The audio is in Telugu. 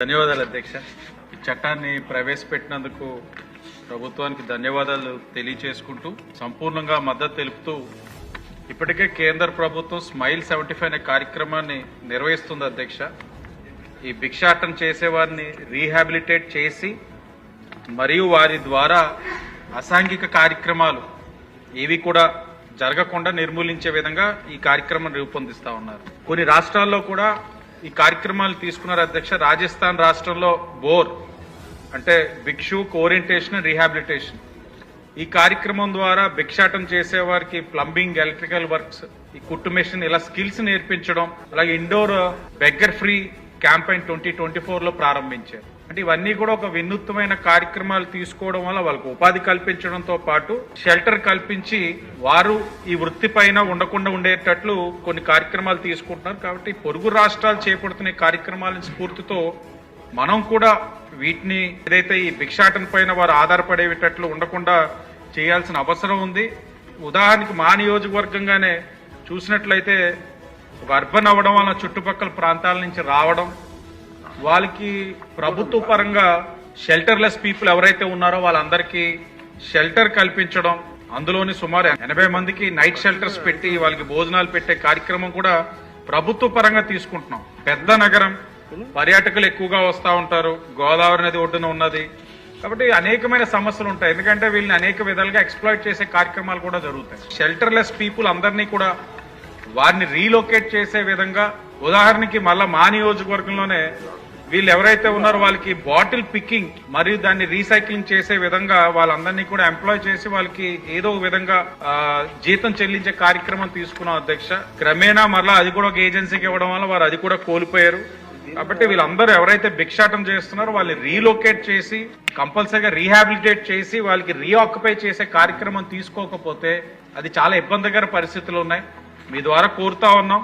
ధన్యవాదాలు అధ్యక్ష. ఈ చట్టాన్ని ప్రవేశపెట్టినందుకు ప్రభుత్వానికి ధన్యవాదాలు తెలియచేసుకుంటూ సంపూర్ణంగా మద్దతు తెలుపుతూ ఇప్పటికే కేంద్ర ప్రభుత్వం స్మైల్ సెవెంటీ ఫైవ్ అనే కార్యక్రమాన్ని నిర్వహిస్తుంది అధ్యక్ష. ఈ భిక్షాటం చేసేవారిని రీహాబిలిటేట్ చేసి మరియు వారి ద్వారా అసాంఘిక కార్యక్రమాలు ఏవి కూడా జరగకుండా నిర్మూలించే విధంగా ఈ కార్యక్రమం రూపొందిస్తా ఉన్నారు. కొన్ని రాష్ట్రాల్లో కూడా ఈ కార్యక్రమాలు తీసుకున్నారు అధ్యక్ష. రాజస్థాన్ రాష్ట్రంలో బోర్ అంటే భిక్షు ఓరియంటేషన్ రీహాబిలిటేషన్. ఈ కార్యక్రమం ద్వారా భిక్షాటం చేసే వారికి ప్లంబింగ్ ఎలక్ట్రికల్ వర్క్స్ ఈ కుట్టు మెషిన్ ఇలా స్కిల్స్ నేర్పించడం అలాగే Indore beggar free campaign twenty twenty ఫోర్లో ప్రారంభించారు. అంటే ఇవన్నీ కూడా ఒక వినూత్నమైన కార్యక్రమాలు తీసుకోవడం వల్ల వాళ్ళకు ఉపాధి కల్పించడంతో పాటు షెల్టర్ కల్పించి వారు ఈ వృత్తి పైన ఉండకుండా ఉండేటట్లు కొన్ని కార్యక్రమాలు తీసుకుంటున్నారు. కాబట్టి పొరుగు రాష్ట్రాలు చేపడుతున్న కార్యక్రమాల స్ఫూర్తితో మనం కూడా వీటిని ఏదైతే ఈ భిక్షాటన పైన వారు ఆధారపడేటట్లు ఉండకుండా చేయాల్సిన అవసరం ఉంది. ఉదాహరణకి మా నియోజకవర్గంగానే చూసినట్లయితే ఒక అర్బన్ అవ్వడం వల్ల చుట్టుపక్కల ప్రాంతాల నుంచి రావడం వాళ్ళకి ప్రభుత్వ పరంగా షెల్టర్లెస్ పీపుల్ ఎవరైతే ఉన్నారో వాళ్ళందరికీ షెల్టర్ కల్పించడం అందులోని సుమారు ఎనభై మందికి నైట్ షెల్టర్స్ పెట్టి వాళ్ళకి భోజనాలు పెట్టే కార్యక్రమం కూడా ప్రభుత్వ పరంగా తీసుకుంటున్నాం. పెద్ద నగరం పర్యాటకులు ఎక్కువగా వస్తూ ఉంటారు గోదావరి నది ఒడ్డున ఉన్నది. కాబట్టి అనేకమైన సమస్యలు ఉంటాయి. ఎందుకంటే వీళ్ళని అనేక విధాలుగా ఎక్స్ప్లాయిట్ చేసే కార్యక్రమాలు కూడా జరుగుతాయి. షెల్టర్లెస్ పీపుల్ అందరినీ కూడా వారిని రీలొకేట్ చేసే విధంగా ఉదాహరణకి మళ్ళా మా నియోజకవర్గంలోనే వీళ్ళు ఎవరైతే ఉన్నారో వాళ్ళకి బాటిల్ పికింగ్ మరియు దాన్ని రీసైక్లింగ్ చేసే విధంగా వాళ్ళందరినీ కూడా ఎంప్లాయ్ చేసి వాళ్ళకి ఏదో విధంగా జీతం చెల్లించే కార్యక్రమం తీసుకున్నాం అధ్యక్ష. క్రమేణా మరలా అది కూడా ఒక ఏజెన్సీకి ఇవ్వడం వల్ల వారు అది కూడా కోల్పోయారు. కాబట్టి వీళ్ళందరూ ఎవరైతే భిక్షాటం చేస్తున్నారో వాళ్ళని రీలొకేట్ చేసి కంపల్సరీగా రీహాబిలిటేట్ చేసి వాళ్ళకి రీఆక్యుపై చేసే కార్యక్రమం తీసుకోకపోతే అది చాలా ఇబ్బందికర పరిస్థితులు ఉన్నాయి. మీ ద్వారా కోరుతా ఉన్నాం.